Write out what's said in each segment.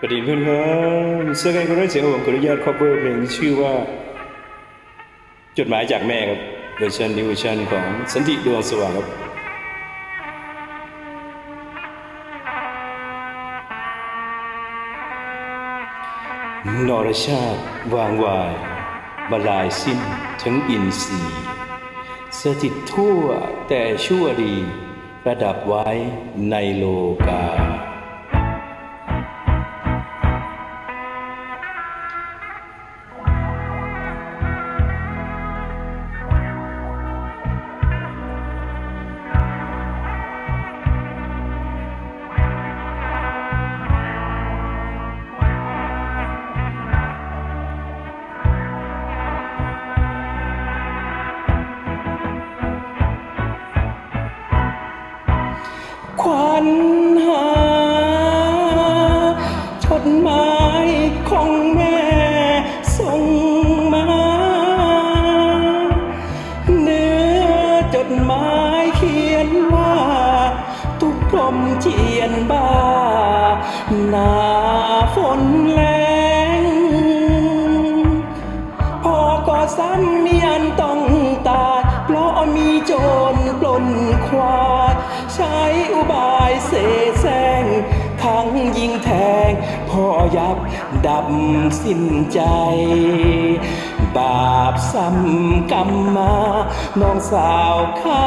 ประเด็นเพื่อนครับเสื้อไงก็ได้เสียงผมขออนุญาตครอบเวอร์เพลงที่ชื่อว่า จดหมายจากแม่ครับเวอร์ชันนิวชันของสันติดวงสว่างครับนรชาติวางวายบลายสิ้นทั้งอินทรีย์สถิตทั่วแต่ชั่วดี ประดับไว้ในโลกา มเจียนบ้า หนาฝนแรงพ่อก็ซ้ำมีอันต้องตาย เพราะมีโจรปล้นควายใช้อุบายเสแสร้งทั้งยิงแทงพ่อยับดับสิ้นใจ บาปซ้ำกรรมมา น้องสาวข้า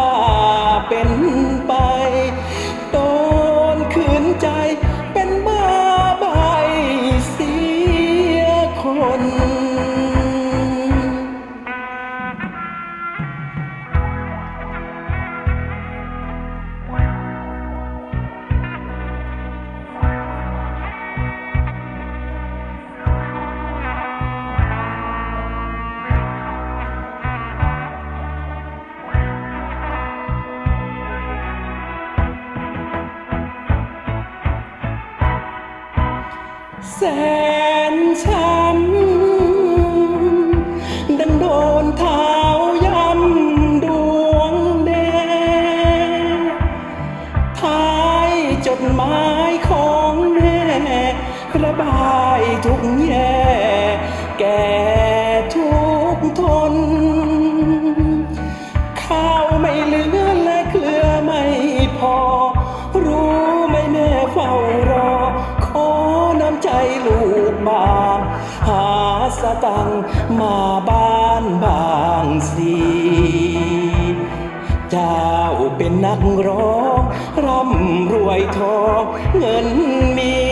เป็นไป แสนช้ำดันโดนเท้ายำดวงแดงท้ายจดหมายของแม่ระบายทุกแย่แก่ทุางมาบ้านบางสีเจ้าเป็นนักร้องร่ำรวยทองเงินมี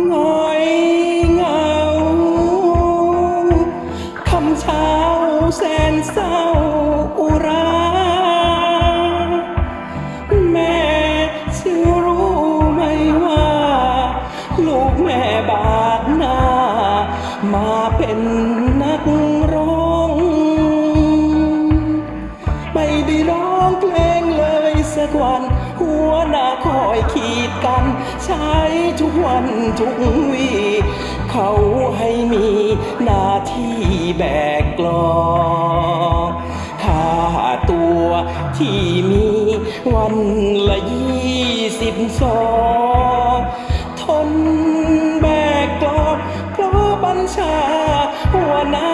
งอยเงาคำเช้าแสนเศร้าอุราแม่ชื่อรู้ไหมว่า ลูกแม่บากหน้า มาเป็นนักร้องไม่ได้ร้องเพลงเลยสักวัน วหน้าคอยขีดกัน ใช้ทุกวันทุกวีเขาให้มีหน้าที่แบกกลองค่าตัวที่มีวันละยี่สิบสองทนแบกกลองเพราะบัญชาหัวหน้า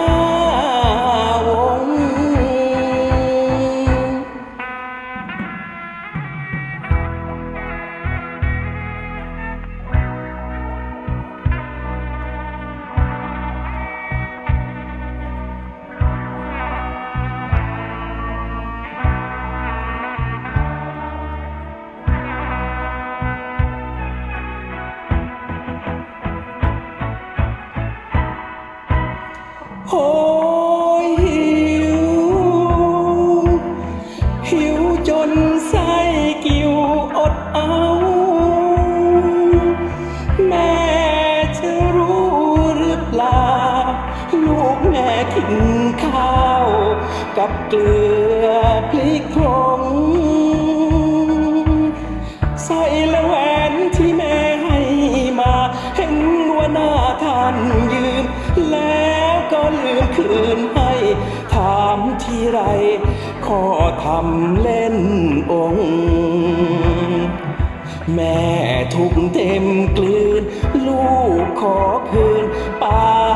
โหยหิว หิวจนไส้กิวอดเอา แม่จะรู้หรือเปล่า ลูกแม่กินข้าว กับเกลือพริกโค ไรขอทำเล่นองค์ แม่ทุกเต็มกลืน ลูกขอคืนปา